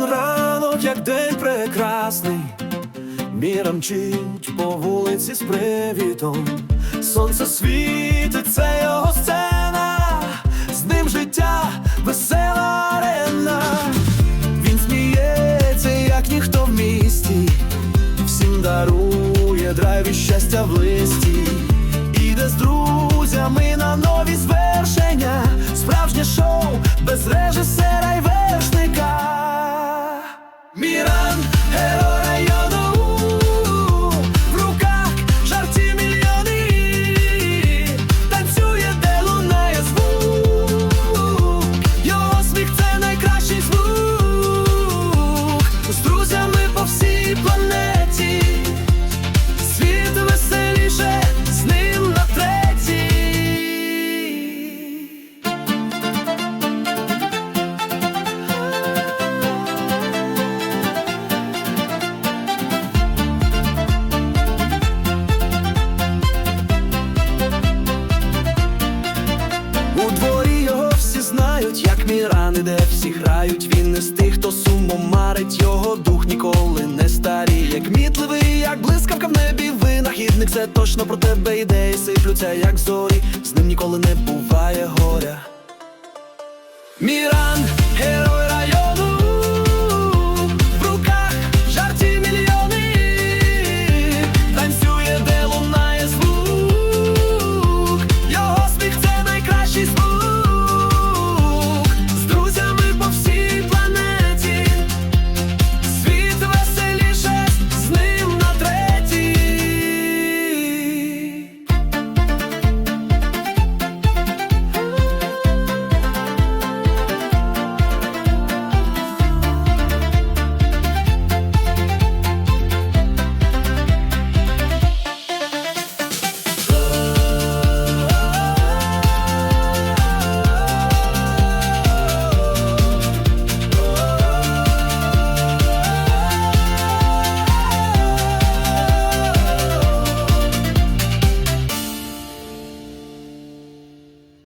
Кожен ранок, як день прекрасний, Міра мчить по вулиці з привітом. Сонце світить, це його сцена, з ним життя весела арена. Він сміється, як ніхто в місті, всім дарує драйв і щастя в листі. Іде з друзями на нові звершення, справжнє шоу без режисера й. Mira як Міран де всі грають. Він не з тих, хто сумом марить, його дух ніколи не старіє. Кмітливий, як блискавка в небі, винахідник, це точно про тебе ідеї сиплються, як зорі, з ним ніколи не буває горя. Герой